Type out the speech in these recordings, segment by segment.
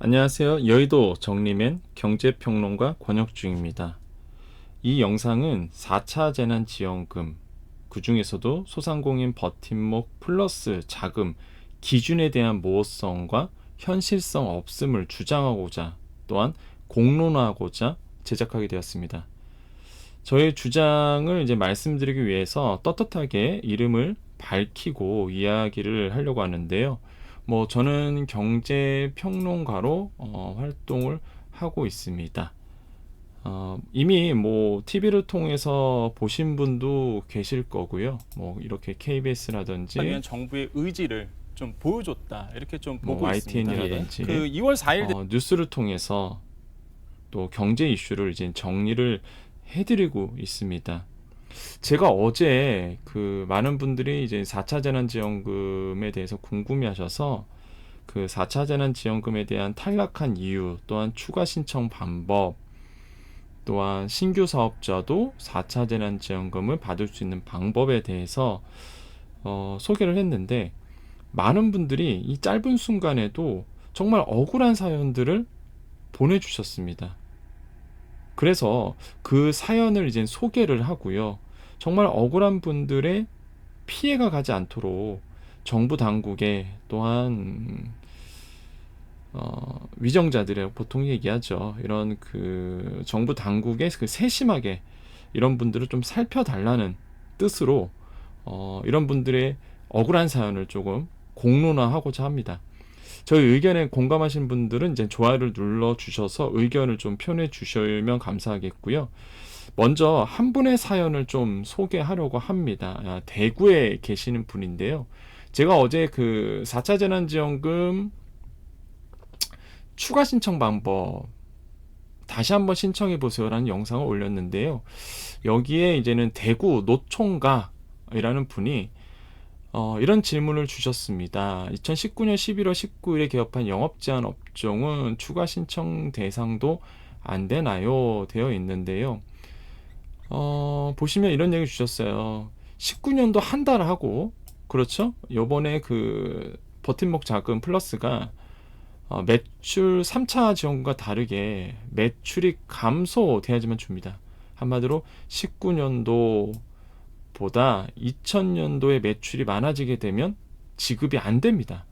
안녕하세요. 여의도 정리맨 경제평론가 권혁중입니다. 이 영상은 4차 재난지원금, 그 중에서도 소상공인 버팀목 플러스 자금 기준에 대한 모호성과 현실성 없음을 주장하고자 또한 공론화하고자 제작하게 되었습니다. 저의 주장을 이제 말씀드리기 위해서 떳떳하게 이름을 밝히고 이야기를 하려고 하는데요. 뭐 저는 경제 평론가로 어, 활동을 하고 있습니다. 어, 이미 뭐 TV를 통해서 보신 분도 계실 거고요. 뭐 이렇게 KBS라든지 아니면 정부의 의지를 좀 보여줬다 이렇게 좀뭐 보고 있습니다. YTN이라든지 그 2월 4일 어, 뉴스를 통해서 또 경제 이슈를 이제 정리를 해드리고 있습니다. 제가 어제 그 많은 분들이 이제 4차 재난지원금에 대해서 궁금해하셔서 그 4차 재난지원금에 대한 탈락한 이유 또한 추가 신청 방법 또한 신규 사업자도 4차 재난지원금을 받을 수 있는 방법에 대해서 어, 소개를 했는데 많은 분들이 이 짧은 순간에도 정말 억울한 사연들을 보내주셨습니다. 그래서 그 사연을 이제 소개를 하고요. 정말 억울한 분들의 피해가 가지 않도록 정부 당국에 또한 어, 위정자들의 보통 얘기하죠. 이런 그 정부 당국에 그 세심하게 이런 분들을 좀 살펴달라는 뜻으로 어, 이런 분들의 억울한 사연을 조금 공론화하고자 합니다. 저희 의견에 공감하신 분들은 이제 좋아요를 눌러 주셔서 의견을 좀 표현해 주시면 감사하겠고요. 먼저 한 분의 사연을 좀 소개하려고 합니다. 아, 대구에 계시는 분인데요. 제가 어제 그 4차 재난지원금 추가 신청 방법 다시 한번 신청해 보세요라는 영상을 올렸는데요. 여기에 이제는 대구 노총각이라는 분이 어, 이런 질문을 주셨습니다. 2019년 11월 19일에 개업한 영업 제한 업종은 추가 신청 대상도 안 되나요? 되어 있는데요. 어, 보시면 이런 얘기 주셨어요. 19년도 한 달 하고 그렇죠? 요번에 그 버팀목 자금 플러스가 어, 매출 3차 지원과 다르게 매출이 감소돼야지만 줍니다. 한마디로 19년도 보다 2000년도에 매출이 많아지게 되면 지급이 안 됩니다.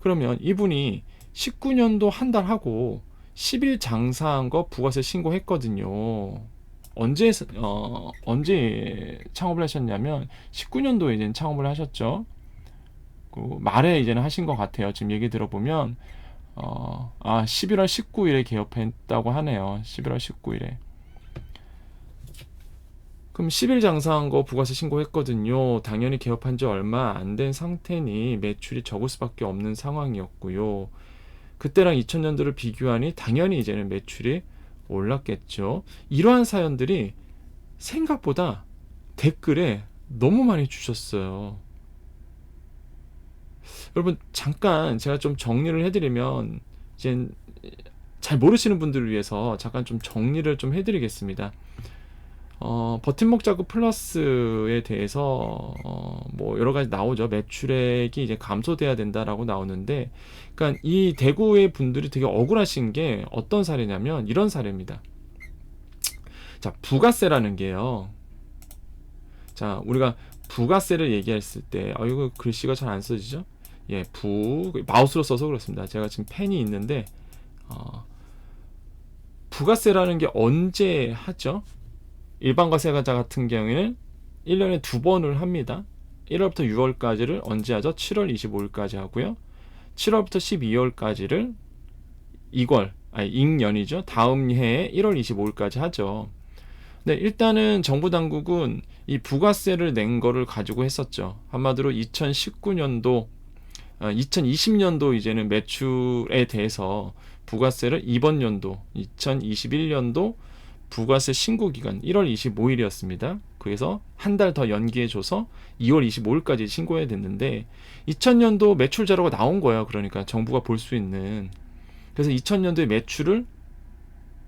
그러면 이분이 19년도 한 달 하고 10일 장사한 거 부가세 신고했거든요. 언제 어, 언제 창업을 하셨냐면 19년도에 이제 창업을 하셨죠. 그 말에 이제는 하신 것 같아요. 지금 얘기 들어보면 어, 아 11월 19일에 개업했다고 하네요. 11월 19일에. 그럼 10일 장사한 거 부가세 신고했거든요. 당연히 개업한 지 얼마 안 된 상태니 매출이 적을 수밖에 없는 상황이었고요. 그때랑 2000년도를 비교하니 당연히 이제는 매출이 올랐겠죠. 이러한 사연들이 생각보다 댓글에 너무 많이 주셨어요. 여러분 잠깐 제가 좀 정리를 해드리면 이제 잘 모르시는 분들을 위해서 잠깐 좀 정리를 좀 해드리겠습니다. 어, 버팀목 자급 플러스에 대해서 어, 뭐 여러 가지 나오죠. 매출액이 이제 감소돼야 된다라고 나오는데, 그러니까 이 대구의 분들이 되게 억울하신 게 어떤 사례냐면 이런 사례입니다. 자, 부가세라는 게요. 자, 우리가 부가세를 얘기했을 때, 아 이거 글씨가 잘 안 써지죠? 예, 부 마우스로 써서 그렇습니다. 제가 지금 펜이 있는데 어, 부가세라는 게 언제 하죠? 일반 과세가자 같은 경우에는 1년에 두 번을 합니다. 1월부터 6월까지를 언제 하죠? 7월 25일까지 하고요. 7월부터 12월까지를 이월, 아니 익년이죠. 다음 해에 1월 25일까지 하죠. 네, 일단은 정부 당국은 이 부가세를 낸 거를 가지고 했었죠. 한마디로 2019년도, 2020년도 이제는 매출에 대해서 부가세를 이번 연도, 2021년도 부가세 신고 기간 1월 25일이었습니다. 그래서 한 달 더 연기해줘서 2월 25일까지 신고해야 됐는데 2000년도 매출 자료가 나온 거예요. 그러니까 정부가 볼 수 있는 그래서 2000년도의 매출을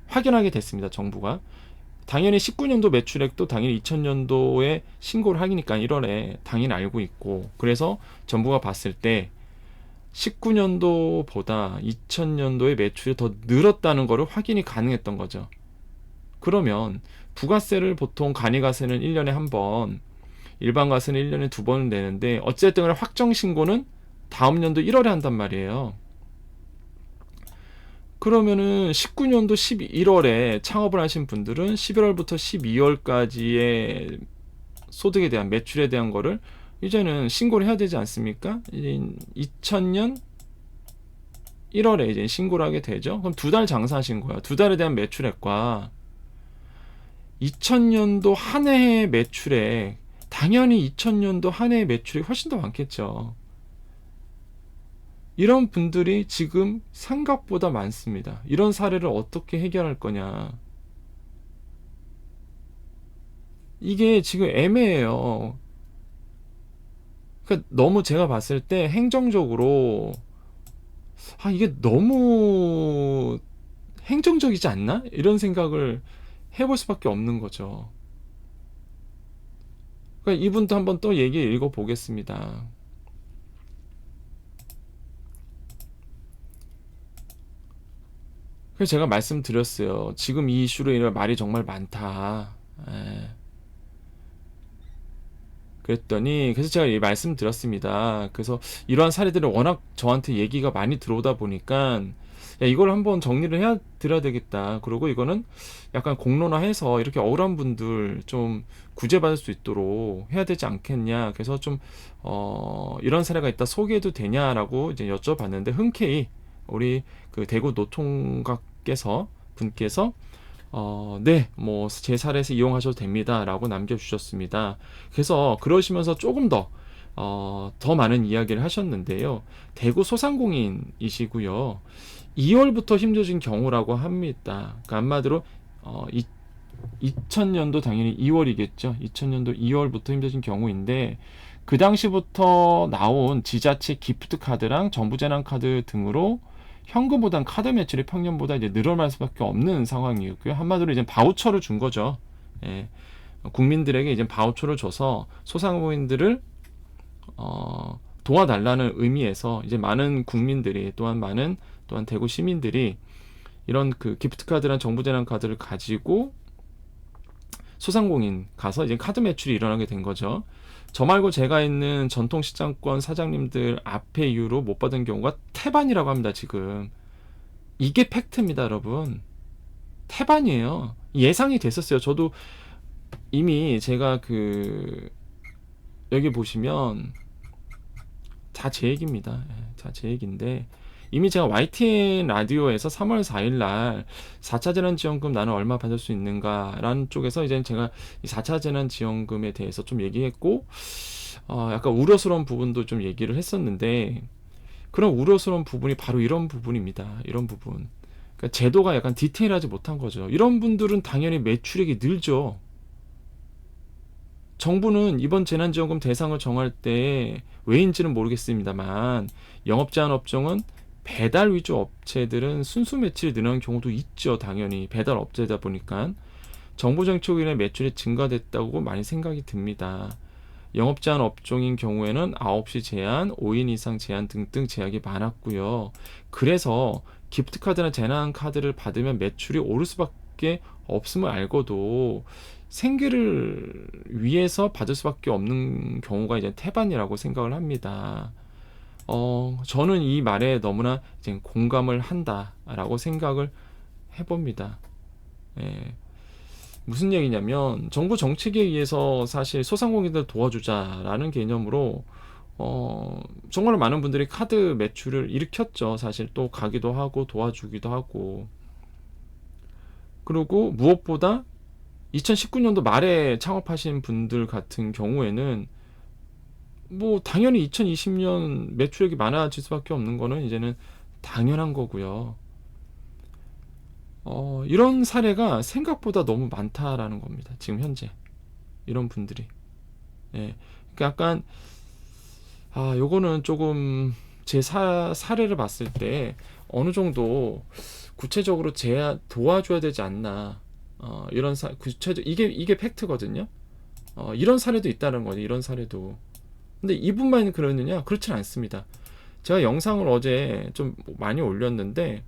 확인하게 됐습니다. 정부가 당연히 19년도 매출액도 당연히 2000년도에 신고를 하니까 1월에 당연히 알고 있고 그래서 정부가 봤을 때 19년도보다 2000년도에 매출이 더 늘었다는 것을 확인이 가능했던 거죠. 그러면 부가세를 보통 간이가세는 1년에 한 번, 일반가세는 1년에 두 번을 내는데 어쨌든 간에 확정 신고는 다음 연도 1월에 한단 말이에요. 그러면은 19년도 11월에 창업을 하신 분들은 11월부터 12월까지의 소득에 대한 매출에 대한 거를 이제는 신고를 해야 되지 않습니까? 이제 2000년 1월에 이제 신고를 하게 되죠. 그럼 두 달 장사하신 거야. 두 달에 대한 매출액과 2000년도 한 해의 매출액, 당연히 2000년도 한 해의 매출이 훨씬 더 많겠죠. 이런 분들이 지금 생각보다 많습니다. 이런 사례를 어떻게 해결할 거냐. 이게 지금 애매해요. 그러니까 너무 제가 봤을 때 행정적으로 아 이게 너무 행정적이지 않나? 이런 생각을 해볼 수밖에 없는 거죠. 그러니까 이분도 한번 또 얘기 읽어 보겠습니다. 그래서 제가 말씀드렸어요. 지금 이 이슈로 인해 말이 정말 많다. 예. 그랬더니 그래서 제가 이 말씀드렸습니다. 그래서 이러한 사례들은 워낙 저한테 얘기가 많이 들어오다 보니까 야, 이걸 한번 정리를 해야 드려야 되겠다. 그리고 이거는 약간 공론화해서 이렇게 억울한 분들 좀 구제받을 수 있도록 해야 되지 않겠냐. 그래서 좀 어, 이런 사례가 있다 소개해도 되냐라고 이제 여쭤봤는데 흔쾌히 우리 그 대구 노통각께서 분께서 어, 네, 뭐 제 사례에서 이용하셔도 됩니다 라고 남겨주셨습니다. 그래서 그러시면서 조금 더 어, 더 많은 이야기를 하셨는데요. 대구 소상공인이시고요. 2월부터 힘들어진 경우라고 합니다. 그러니까 한마디로 어, 이, 2000년도 당연히 2월이겠죠. 2000년도 2월부터 힘들어진 경우인데 그 당시부터 나온 지자체 기프트 카드랑 정부 재난 카드 등으로 현금보단 카드 매출이 평년보다 이제 늘어날 수밖에 없는 상황이었고요. 한마디로 이제 바우처를 준 거죠. 예. 국민들에게 이제 바우처를 줘서 소상공인들을 어, 도와달라는 의미에서 이제 많은 국민들이 또한 많은 또한 대구 시민들이 이런 그 기프트 카드란 정부 재난 카드를 가지고 소상공인 가서 이제 카드 매출이 일어나게 된 거죠. 저 말고 제가 있는 전통시장권 사장님들 앞에 이유로 못 받은 경우가 태반이라고 합니다, 지금. 이게 팩트입니다, 여러분. 태반이에요. 예상이 됐었어요. 저도 이미 제가 그, 여기 보시면, 다 제 얘기입니다. 다 제 얘기인데, 이미 제가 YTN 라디오에서 3월 4일 날 4차 재난지원금 나는 얼마 받을 수 있는가라는 쪽에서 이제 제가 이 4차 재난지원금에 대해서 좀 얘기했고, 어, 약간 우려스러운 부분도 좀 얘기를 했었는데, 그런 우려스러운 부분이 바로 이런 부분입니다. 이런 부분. 그러니까 제도가 약간 디테일하지 못한 거죠. 이런 분들은 당연히 매출액이 늘죠. 정부는 이번 재난지원금 대상을 정할 때 왜인지는 모르겠습니다만 영업 제한 업종은 배달 위주 업체들은 순수 매출이 늘어난 경우도 있죠. 당연히 배달 업체다 보니까 정부 정책으로 인해 매출이 증가됐다고 많이 생각이 듭니다. 영업 제한 업종인 경우에는 9시 제한, 5인 이상 제한 등등 제약이 많았고요. 그래서 기프트 카드나 재난 카드를 받으면 매출이 오를 수밖에 없음을 알고도 생계를 위해서 받을 수밖에 없는 경우가 이제 태반이라고 생각을 합니다. 어, 저는 이 말에 너무나 이제 공감을 한다라고 생각을 해봅니다. 예. 무슨 얘기냐면 정부 정책에 의해서 사실 소상공인들 도와주자라는 개념으로 어, 정말 많은 분들이 카드 매출을 일으켰죠. 사실 또 가기도 하고 도와주기도 하고 그리고 무엇보다 2019년도 말에 창업하신 분들 같은 경우에는 뭐 당연히 2020년 매출액이 많아질 수밖에 없는 거는 이제는 당연한 거고요. 어, 이런 사례가 생각보다 너무 많다라는 겁니다. 지금 현재 이런 분들이. 예. 그러니까 약간 아, 요거는 조금 제 사, 사례를 봤을 때 어느 정도 구체적으로 제 도와줘야 되지 않나. 어, 이런 사 구체적 이게 이게 팩트거든요. 어, 이런 사례도 있다는 거죠. 이런 사례도. 근데 이분만 그러느냐? 그렇진 않습니다. 제가 영상을 어제 좀 많이 올렸는데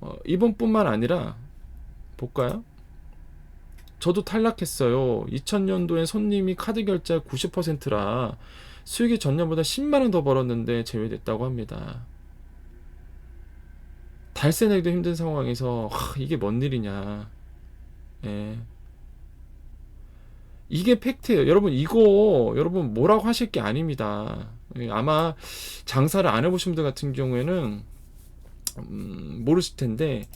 어, 이번뿐만 아니라 볼까요? 저도 탈락했어요. 2000년도에 손님이 카드 결제 90%라 수익이 전년보다 10만 원 더 벌었는데 제외됐다고 합니다. 달세 내기도 힘든 상황에서 하, 이게 뭔 일이냐. 예. 이게 팩트예요. 여러분 이거 여러분 뭐라고 하실 게 아닙니다. 예, 아마 장사를 안 해보신 분들 같은 경우에는 음, 모르실 텐데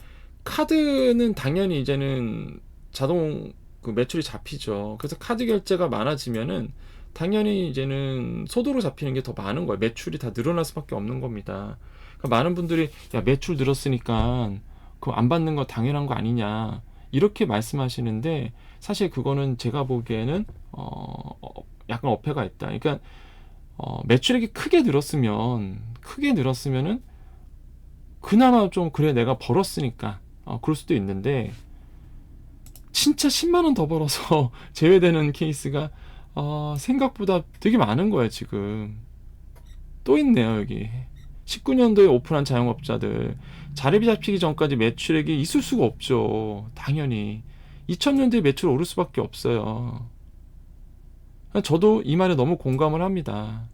카드는 당연히 이제는 자동 그 매출이 잡히죠. 그래서 카드 결제가 많아지면은 당연히 이제는 소도로 잡히는 게 더 많은 거예요. 매출이 다 늘어날 수밖에 없는 겁니다. 그러니까 많은 분들이 야 매출 늘었으니까 그거 안 받는 거 당연한 거 아니냐 이렇게 말씀하시는데 사실 그거는 제가 보기에는 어, 어, 약간 어폐가 있다. 그러니까 어, 매출액이 크게 늘었으면 크게 늘었으면은 그나마 좀 그래 내가 벌었으니까 어, 그럴 수도 있는데 진짜 10만 원 더 벌어서 제외되는 케이스가 어, 생각보다 되게 많은 거예요 지금 또 있네요 여기 19년도에 오픈한 자영업자들 자립이 잡히기 전까지 매출액이 있을 수가 없죠. 당연히. 2000년대에 매출 오를 수밖에 없어요. 저도 이 말에 너무 공감을 합니다.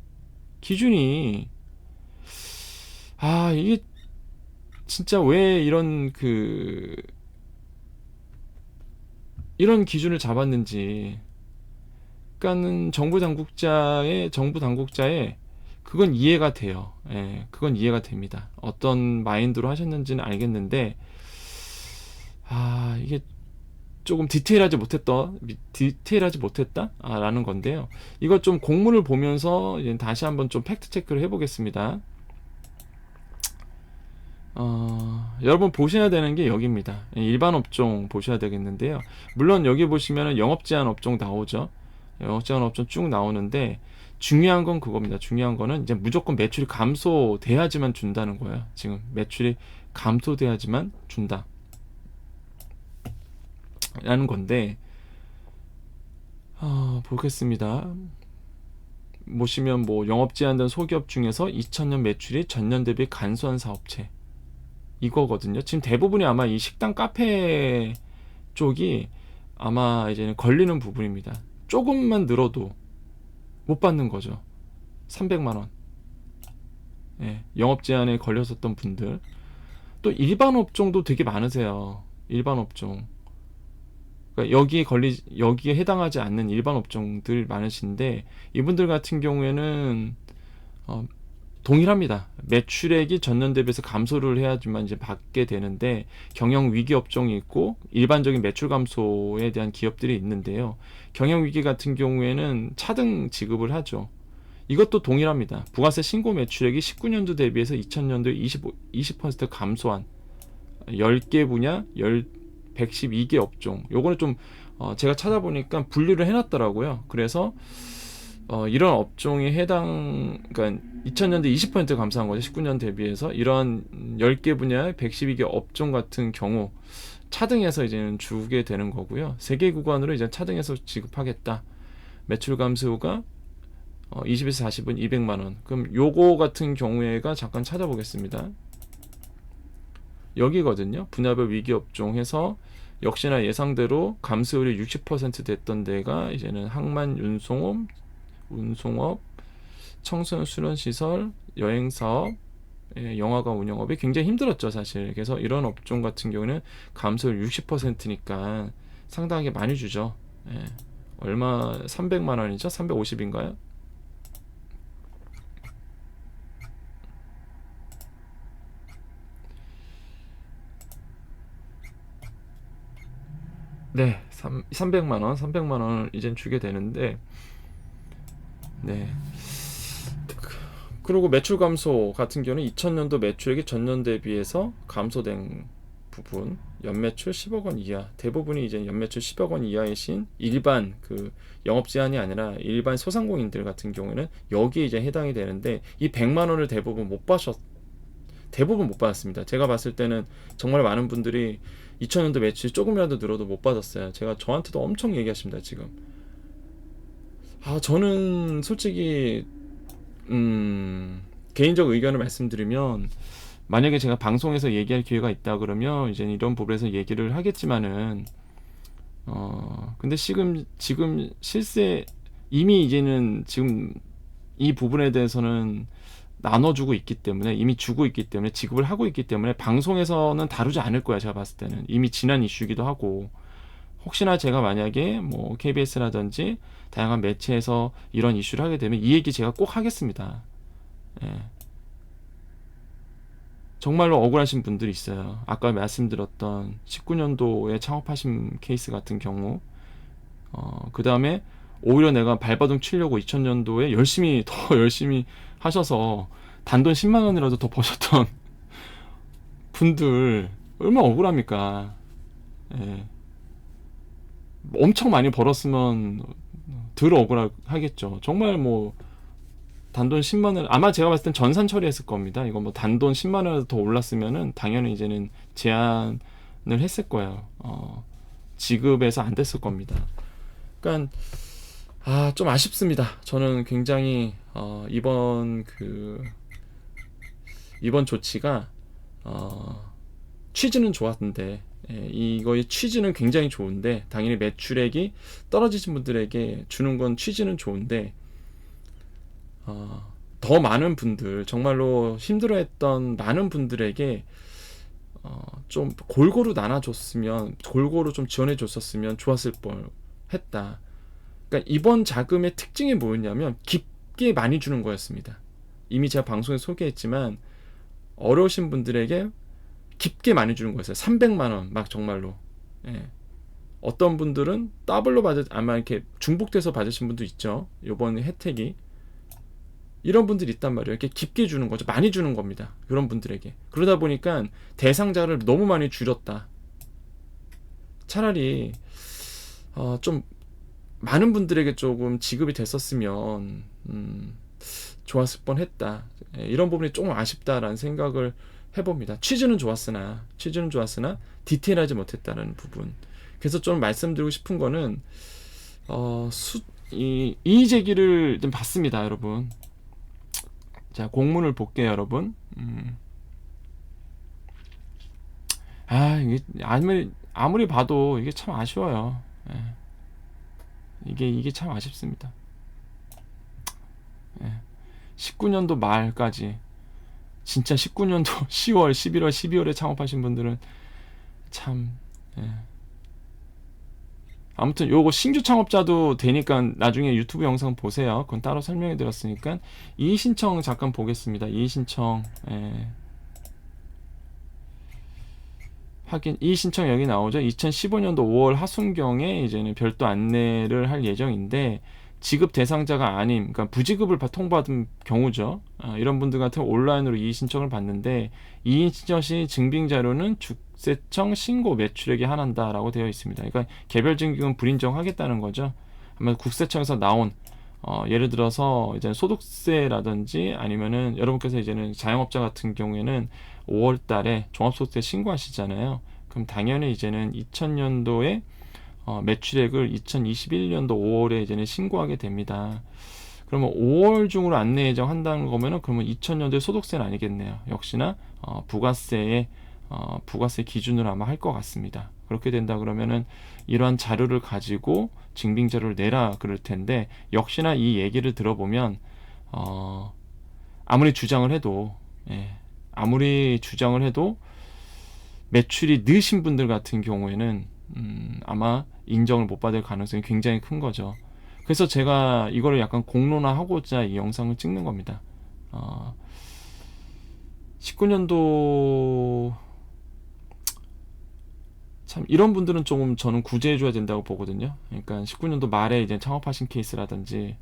기준이 아 이게 진짜 왜 이런 그 이런 기준을 잡았는지. 그러니까는 정부 당국자의 정부 당국자의 그건 이해가 돼요. 예, 그건 이해가 됩니다. 어떤 마인드로 하셨는지는 알겠는데 아 이게 조금 디테일하지 못했다 디테일하지 못했다라는 건데요. 이거 좀 공문을 보면서 다시 한번 좀 팩트 체크를 해보겠습니다. 어, 여러분 보셔야 되는 게 여기입니다. 일반 업종 보셔야 되겠는데요. 물론 여기 보시면은 영업 제한 업종 나오죠. 영업 제한 업종 쭉 나오는데 중요한 건 그겁니다. 중요한 거는 이제 무조건 매출이 감소돼야지만 준다는 거예요. 지금 매출이 감소돼야지만 준다. 라는 건데 어, 보겠습니다. 보시면 뭐 영업 제한된 소기업 중에서 2000년 매출이 전년 대비 간소한 사업체 이거거든요. 지금 대부분이 아마 이 식당 카페 쪽이 아마 이제는 걸리는 부분입니다. 조금만 늘어도 못 받는 거죠. 300만 원. 예, 영업 제한에 걸렸었던 분들. 또 일반 업종도 되게 많으세요. 일반 업종. 그러니까 여기에 걸리 여기에 해당하지 않는 일반 업종들 많으신데 이분들 같은 경우에는 어, 동일합니다. 매출액이 전년 대비해서 감소를 해야지만 이제 받게 되는데 경영 위기 업종이 있고 일반적인 매출 감소에 대한 기업들이 있는데요. 경영 위기 같은 경우에는 차등 지급을 하죠. 이것도 동일합니다. 부가세 신고 매출액이 19년도 대비해서 2000년도에 25, 20% 감소한 10개 분야, 10, 112개 업종. 요거는 좀 어, 제가 찾아보니까 분류를 해놨더라고요. 그래서 어, 이런 업종에 해당, 그러니까 2000년대 20% 감소한 거죠. 19년 대비해서 이런 10개 분야의 112개 업종 같은 경우 차등해서 이제는 주게 되는 거고요. 세 개 구간으로 이제 차등해서 지급하겠다. 매출 감소가 어, 20에서 40은 200만 원. 그럼 요거 같은 경우에가 잠깐 찾아보겠습니다. 여기거든요. 분야별 위기 업종 해서 역시나 예상대로 감소율이 60% 됐던 데가 이제는 항만 윤송업, 운송업, 청소년 수련 시설, 여행 사업, 예, 영화관 운영업이 굉장히 힘들었죠, 사실. 그래서 이런 업종 같은 경우는 감소율 60%니까 상당하게 많이 주죠. 예. 얼마 300만 원이죠? 350인가요? 네, 3, 300만 원, 300만 원을 이젠 주게 되는데 네. 그리고 매출 감소 같은 경우는 2000년도 매출액이 전년 대비해서 감소된 부분 연매출 10억 원 이하 대부분이 이제 연매출 10억 원 이하이신 일반 그 영업 제한이 아니라 일반 소상공인들 같은 경우에는 여기에 이제 해당이 되는데 이 100만 원을 대부분 못 받았 대부분 못 받았습니다. 제가 봤을 때는 정말 많은 분들이 2000년도 매출이 조금이라도 늘어도 못 받았어요. 제가 저한테도 엄청 얘기하십니다, 지금. 아, 저는 솔직히 음, 개인적 의견을 말씀드리면 만약에 제가 방송에서 얘기할 기회가 있다 그러면 이제 이런 부분에서 얘기를 하겠지만은 어 근데 지금 지금 실세 이미 이제는 지금 이 부분에 대해서는 나눠주고 있기 때문에 이미 주고 있기 때문에 지급을 하고 있기 때문에 방송에서는 다루지 않을 거야 제가 봤을 때는. 이미 지난 이슈이기도 하고 혹시나 제가 만약에 뭐 KBS라든지 다양한 매체에서 이런 이슈를 하게 되면 이 얘기 제가 꼭 하겠습니다. 예. 정말로 억울하신 분들이 있어요. 아까 말씀드렸던 19년도에 창업하신 케이스 같은 경우, 어, 그 다음에 오히려 내가 발바둥 치려고 2000년도에 열심히, 더 열심히 하셔서 단돈 10만 원이라도 더 버셨던 분들, 얼마나 억울합니까? 예. 엄청 많이 벌었으면 덜 억울하겠죠. 정말 뭐, 단돈 10만 원 아마 제가 봤을 땐 전산 처리했을 겁니다. 이거 뭐 단돈 10만 원이라도 더 올랐으면은 당연히 이제는 제한을 했을 거예요. 어, 지급해서 안 됐을 겁니다. 그러니까 아, 좀 아쉽습니다. 저는 굉장히 어, 이번 그 이번 조치가 어, 취지는 좋았는데 예, 이거의 취지는 굉장히 좋은데 당연히 매출액이 떨어지신 분들에게 주는 건 취지는 좋은데 어, 더 많은 분들 정말로 힘들어했던 많은 분들에게 어, 좀 골고루 나눠줬으면 골고루 좀 지원해줬었으면 좋았을 뻔 했다. 그러니까 이번 자금의 특징이 뭐였냐면 깊게 많이 주는 거였습니다. 이미 제가 방송에 소개했지만 어려우신 분들에게 깊게 많이 주는 거였어요. 300만 원 막 정말로. 예. 어떤 분들은 더블로 받으 아마 이렇게 중복돼서 받으신 분도 있죠. 요번 혜택이 이런 분들이 있단 말이에요. 이렇게 깊게 주는 거죠. 많이 주는 겁니다. 그런 분들에게. 그러다 보니까 대상자를 너무 많이 줄였다. 차라리 어, 좀 많은 분들에게 조금 지급이 됐었으면 음, 좋았을 뻔했다. 예, 이런 부분이 조금 아쉽다라는 생각을 해봅니다. 취지는 좋았으나 취지는 좋았으나 디테일하지 못했다는 부분. 그래서 좀 말씀드리고 싶은 거는 어, 수, 이 이의 제기를 좀 받습니다, 여러분. 자, 공문을 볼게요, 여러분. 음. 아, 이게 아무리 아무리 봐도 이게 참 아쉬워요. 예. 이게 이게 참 아쉽습니다. 예. 19년도 말까지 진짜 19년도 10월, 11월, 12월에 창업하신 분들은 참 예. 아무튼 요거 신규 창업자도 되니까 나중에 유튜브 영상 보세요. 그건 따로 설명해 드렸으니까 이의 신청 잠깐 보겠습니다. 이의 신청 예. 하긴 이의 신청 여기 나오죠. 2015년도 5월 하순경에 이제는 별도 안내를 할 예정인데 지급 대상자가 아님, 그러니까 부지급을 받- 통보받은 경우죠. 아, 이런 분들 같은 온라인으로 이의 신청을 받는데 이의 신청 시 증빙 자료는 주세청 신고 매출액에 한한다라고 되어 있습니다. 그러니까 개별 증빙은 불인정하겠다는 거죠. 아마 국세청에서 나온 어, 예를 들어서 이제 소득세라든지 아니면은 여러분께서 이제는 자영업자 같은 경우에는 5월 달에 종합소득세 신고하시잖아요. 그럼 당연히 이제는 2000년도에 어, 매출액을 2021년도 5월에 이제는 신고하게 됩니다. 그러면 5월 중으로 안내 예정한다는 거면은 그러면 2000년도에 소득세는 아니겠네요. 역시나 어, 부가세의 어, 부가세 기준으로 아마 할 것 같습니다. 그렇게 된다 그러면은 이러한 자료를 가지고 증빙 자료를 내라 그럴 텐데 역시나 이 얘기를 들어보면 어, 아무리 주장을 해도 예, 아무리 주장을 해도 매출이 느신 분들 같은 경우에는 음, 아마 인정을 못 받을 가능성이 굉장히 큰 거죠. 그래서 제가 이거를 약간 공론화하고자 이 영상을 찍는 겁니다. 어, 19년도 참 이런 분들은 조금 저는 구제해줘야 된다고 보거든요. 그러니까 19년도 말에 이제 창업하신 케이스라든지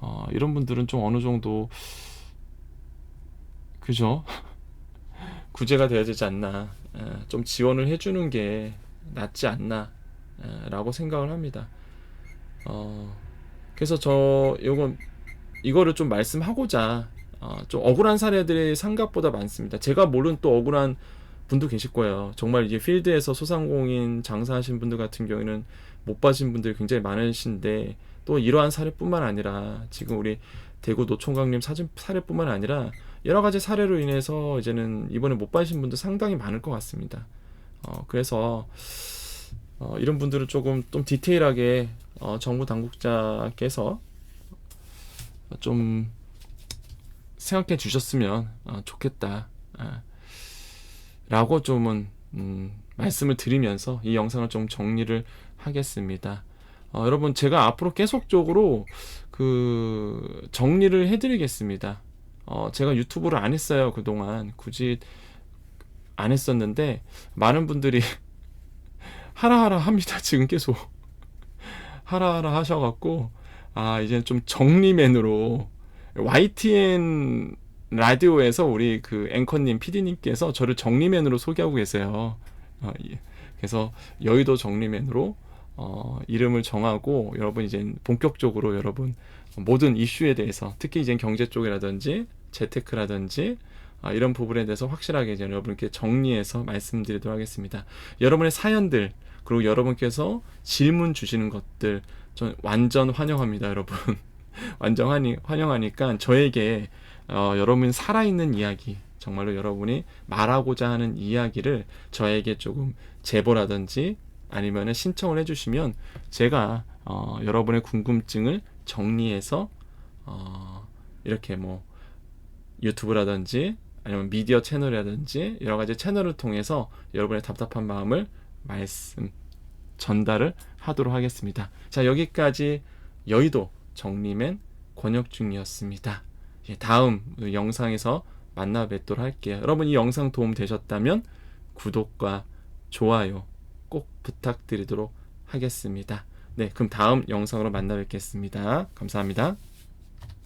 어, 이런 분들은 좀 어느 정도 그죠? 구제가 돼야 되지 않나. 에, 좀 지원을 해주는 게 낫지 않나. 에, 라고 생각을 합니다. 어, 그래서 저 이건 이거를 좀 말씀하고자 어, 좀 억울한 사례들이 생각보다 많습니다. 제가 모르는 또 억울한 분도 계실 거예요. 정말 이제 필드에서 소상공인 장사하신 분들 같은 경우에는 못 봐신 분들이 굉장히 많으신데 또 이러한 사례뿐만 아니라 지금 우리 대구 노총각님 사진 사례뿐만 아니라 여러 가지 사례로 인해서 이제는 이번에 못 받으신 분들 상당히 많을 것 같습니다. 어, 그래서 어, 이런 분들은 조금 좀 디테일하게 어, 정부 당국자께서 좀 생각해 주셨으면 어, 좋겠다. 아, 라고 좀은 음, 말씀을 드리면서 이 영상을 좀 정리를 하겠습니다. 어, 여러분 제가 앞으로 계속적으로 그 정리를 해드리겠습니다. 어, 제가 유튜브를 안 했어요 그동안 굳이 안 했었는데 많은 분들이 하라하라 합니다 지금 계속 하라하라 하셔갖고 아 이제 좀 정리맨으로 YTN 라디오에서 우리 그 앵커님 PD님께서 저를 정리맨으로 소개하고 계세요. 어, 예. 그래서 여의도 정리맨으로 어, 이름을 정하고 여러분 이제 본격적으로 여러분 모든 이슈에 대해서 특히 이제 경제 쪽이라든지 재테크라든지 아, 이런 부분에 대해서 확실하게 이제 여러분께 정리해서 말씀드리도록 하겠습니다. 여러분의 사연들 그리고 여러분께서 질문 주시는 것들 전 완전 환영합니다, 여러분. 완전 환희, 환영하니까 저에게 어, 여러분 살아있는 이야기 정말로 여러분이 말하고자 하는 이야기를 저에게 조금 제보라든지 아니면 신청을 해주시면 제가 어, 여러분의 궁금증을 정리해서 어, 이렇게 뭐 유튜브라든지 아니면 미디어 채널이라든지 여러 가지 채널을 통해서 여러분의 답답한 마음을 말씀 전달을 하도록 하겠습니다. 자 여기까지 여의도 정리맨 권혁중이었습니다. 예, 다음 영상에서 만나 뵙도록 할게요. 여러분 이 영상 도움 되셨다면 구독과 좋아요 꼭 부탁드리도록 하겠습니다. 네, 그럼 다음 영상으로 만나 뵙겠습니다. 감사합니다.